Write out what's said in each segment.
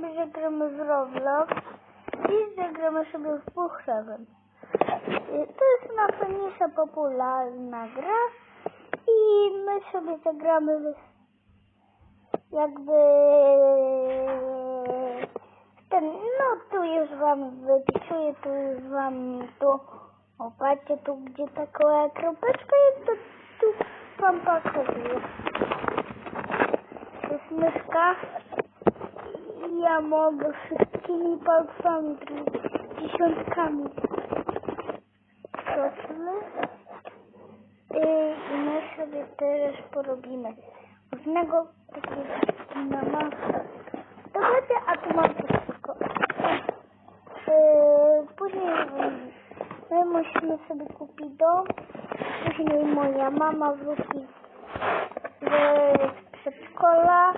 sobie zagramy w Roblox i zagramy sobie w Buchheaven. To jest najfajniejsza popularna gra i my sobie zagramy jakby ten, no tu już wam wypisuję, tu już wam tu opatrzcie tu gdzie taka kropeczka jest, to tu wam pokazuję. To jest myszka ja mogę wszystkimi palcami, dziesiątkami kroczmy i my sobie teraz porobimy różnego takiego na masę. Dobra, a tu mam wszystko. Yy, później my musimy sobie kupić dom. Później moja mama wróci z przedszkola.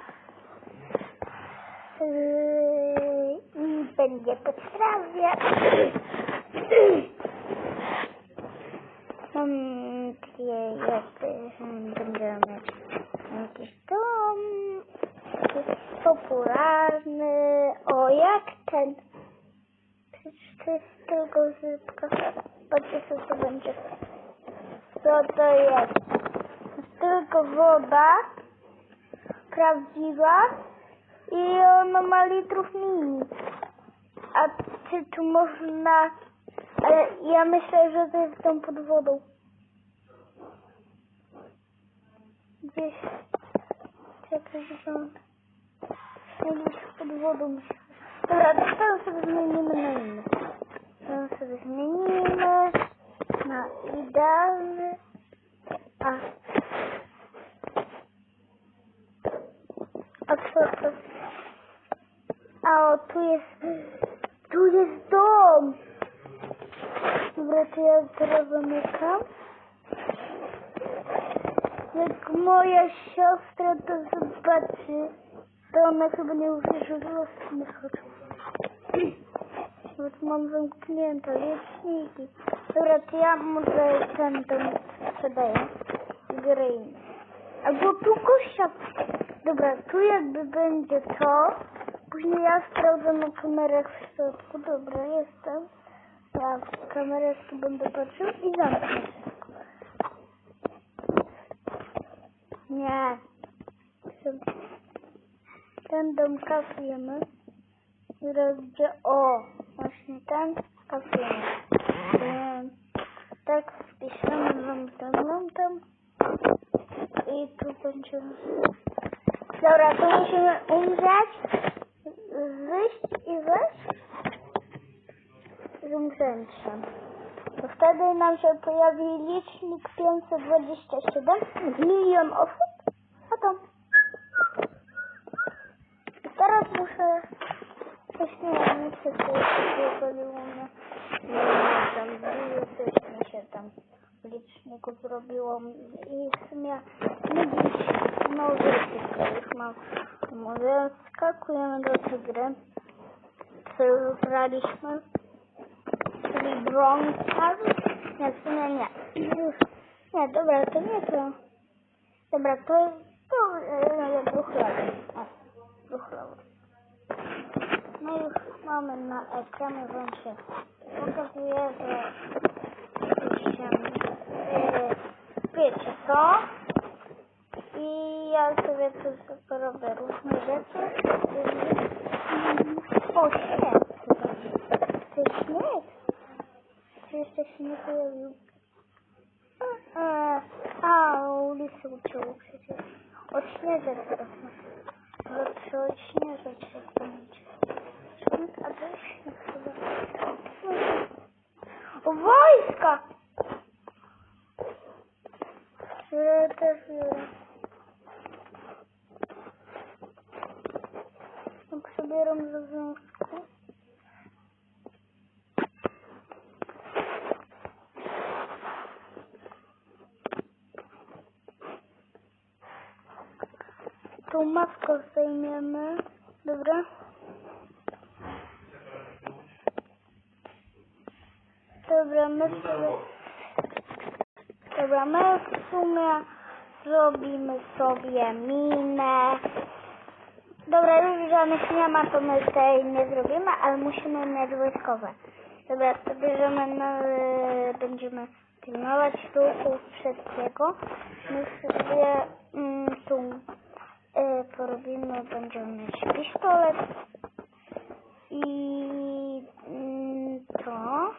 Yy, I będzie po trawie. Mam takie jakby będziemy jakiś dom popularny. O, jak ten. Przecież to jest tylko zybka. Patrzcie, co to będzie. Co? To jest tylko woda. Prawdziwa. I ona ma litrów mini. A czy tu można... Ale ja myślę, że to jest dom pod wodą. Gdzieś... Czekaj, że tam... Gdzieś pod wodą myślę. Dobra, to sobie zmienimy na inny. Teraz sobie zmienimy na idealny. A co to? A o, tu jest... Tu jest dom! Dobra, to ja teraz zamykam. Jak moja siostra to zobaczy, to ona chyba nie uwierzy w los. Bo tu mam zamknięte lieczniki. Dobra, to ja może ten dom sprzedaję. Green. Albo tu gościa. Dobra, tu jakby będzie to. Później ja sprawdzę na kamerach w środku. Dobra, jestem. Ja w kamerach tu będę patrzył i zamknę. Nie. Ten dom kasujemy. Teraz gdzie? O, właśnie ten kasujemy. Em, Tak, wpiszemy wam tam, wam tam. I tu będziemy. Dobra, tu musimy umrzeć, wyjść i wejść umrzęciem. To wtedy nam się pojawi licznik 527, milion osób, a tam. I teraz muszę... Coś nie wiem, co to zrobiło mnie. Nie wiem, tam coś mi się tam w liczniku zrobiło i w sumie my dziś nowy tylko już mam. Może skakujemy do tej gry, co już graliśmy, czyli Bronx Nie, w sumie nie. Już. Nie, dobra, to nie to. Dobra, to to e, bruchlowy. O, bruchlowy. No już mamy na ekranie, wam się pokazuje, że się, e, wiecie co? I ja sobie tu sobie robię różne rzeczy. O, śnieg. To jest śnieg. Czy jeszcze się nie pojawił? E, a, ulicy uczyło przecież. Odśnieżać teraz. No to odśnieżać się będzie. A to jest śnieg chyba. O, wojska! Które też biorę. Robię w związku. Tą maskę zdejmiemy. Dobra. Dobra, my sobie... Dobra, my w sumie zrobimy sobie minę. Dobra, już żadnych nie ma, to my tutaj nie zrobimy, ale musimy mieć wojskowe. Dobra, to bierzemy, no, e, będziemy pilnować ruchów wszystkiego. My sobie mm, tu e, porobimy, będziemy mieć pistolet i mm, to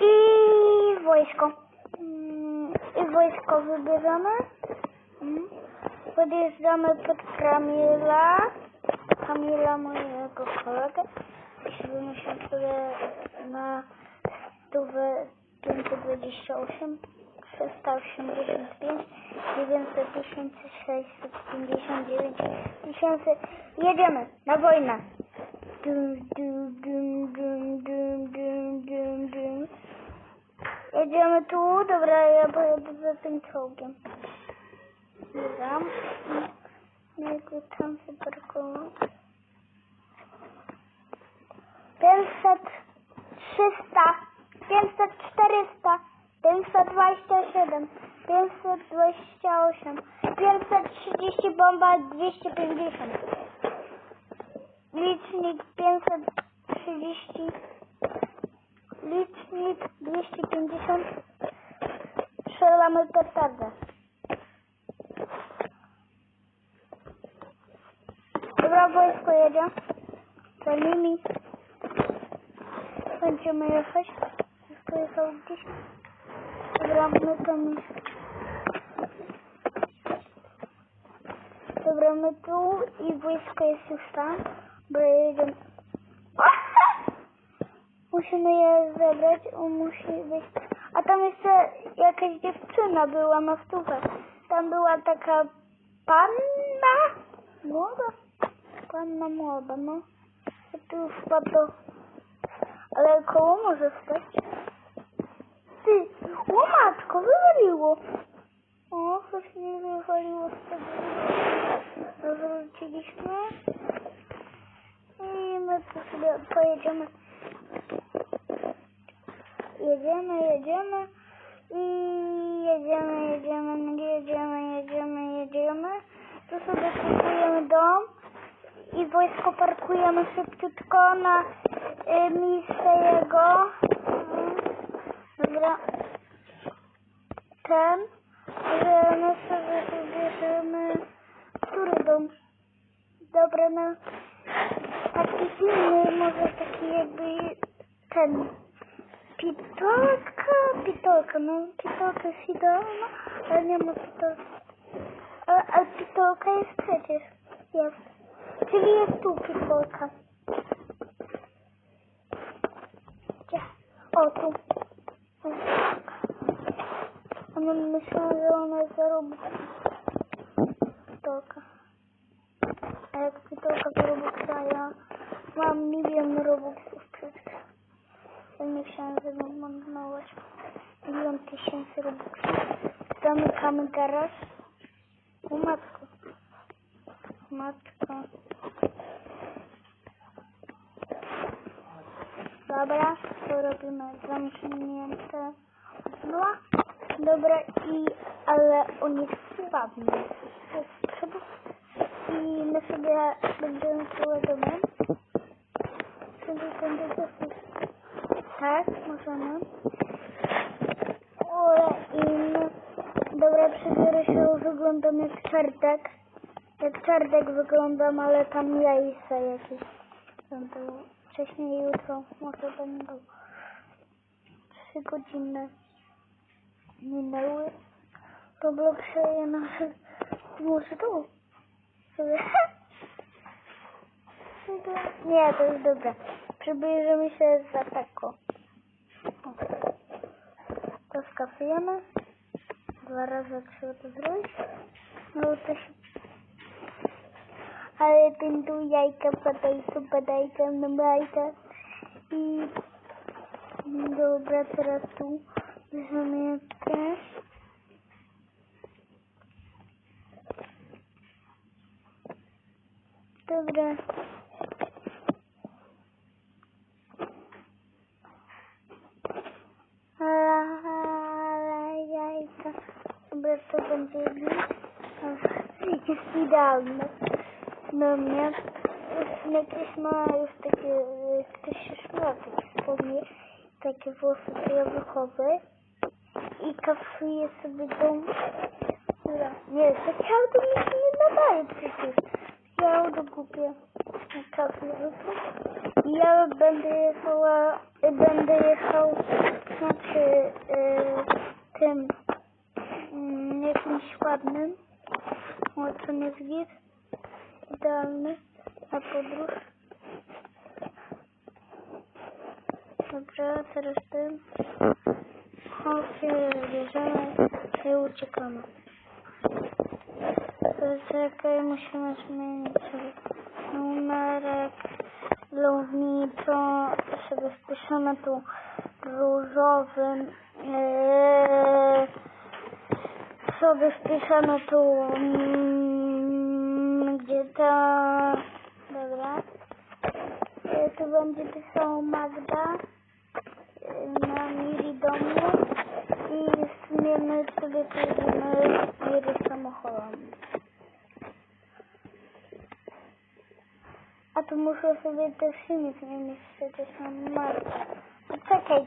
i wojsko. Mm, I wojsko wybierzemy. Mm. Podjeżdżamy pod Kamila. Kamila, mojego kolegę. Jeśli wymyślam sobie na stówę 528, 385, 900 tysięcy, 659 tysięcy. Jedziemy na wojnę. Dum, dum, dum, dum, dum, dum, dum. Jedziemy tu, dobra, ja pojadę za tym czołgiem. Dobra. No i tu tam parkują. 500, 300, 500, 400, 527, 528, 530, bomba 250. Licznik 530, licznik 250. Strzelamy petardę. Dobra, wojsko jedzie. Za nimi. Będziemy jechać. Wojsko jechało gdzieś. Dobra, my. Dobra, my tu i wojsko jest już tam. Bo jedziemy. Musimy je zebrać, musi być. A tam jeszcze jakaś dziewczyna była na stówę. Tam była taka panna młoda. Panna młoda, no. Tu już to... Ale koło może stać. Ty, o wywaliło. O, coś mi wywaliło z tego. Zawróciliśmy. I my tu sobie pojedziemy. Jedziemy, jedziemy. I jedziemy, jedziemy, jedziemy, jedziemy, jedziemy. Tu sobie kupujemy dom i wojsko parkujemy szybciutko na y, miejsce jego. Mm, Dobra. Ten, że my sobie wybierzemy który dom? Dobra, no taki inny, może taki jakby ten pitolka, pitolka, no pitolka jest idealna, ale nie ma pitolki. Ale, ale pitolka jest przecież, jest. Czyli jest tu pitolka. Gdzie? O, tu. O, A my myślałam, że ona jest zarobić. Pitolka. A jak pitolka zarobiła, ja mam milion robuxów przecież. Chciałam zamontować milion tysięcy robuxów. Zamykamy garaż. O matko. Matko. Dobra, to robimy zamknięte okno. Dobra i ale on jest przodu. I my sobie będziemy domem. Sobie. Tak, możemy. O, i my... Dobra, przybiorę się, wyglądam jak czartek. Jak czartek wyglądam, ale tam jajce jakieś. Było. Wcześniej jutro może będą. Trzy godziny minęły. Robloxie je nasze... Może tu? Nie, to jest dobre. Przybliżymy się za tako. O. To skafujemy. Dwa razy trzeba to zrobić. No to się... Ale pintu jajka padajka, padajka, no bajka. I... Dobra, teraz tu bierzemy też. Dobra. Ale jajka. Dobra, to będzie. Jest idealne. No mnie jakieś ma już takie, ktoś się śmiał takich spodni, takie włosy jawykowe i kasuje sobie dom. Nie, takie auto mi się nie nadaje przecież. Ja auto kupię. Kasuje I ja będę jechała, będę jechał, znaczy e, tym jakimś ładnym, co nie idealny na podróż. Dobra, teraz tym. Chodźcie, bierzemy i uciekamy. Czekaj, musimy zmienić numerek lownicą. Sobie wpiszemy tu różowym. Eee, sobie wpiszemy tu mm, gdzie to dobra. E, tu będzie pisał Magda e, na mili domu. I w sumie my sobie pojedziemy jedzie samochodem. A tu muszę sobie też silnik zmienić przecież mam Magda no czekaj.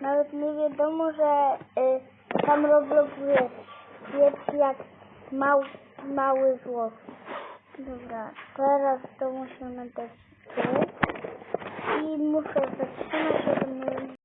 Nawet nie wiadomo, że y, tam Roblox jest. Jak mał, mały włos. Dobra, teraz to musimy dać tu. I muszę zatrzymać, żeby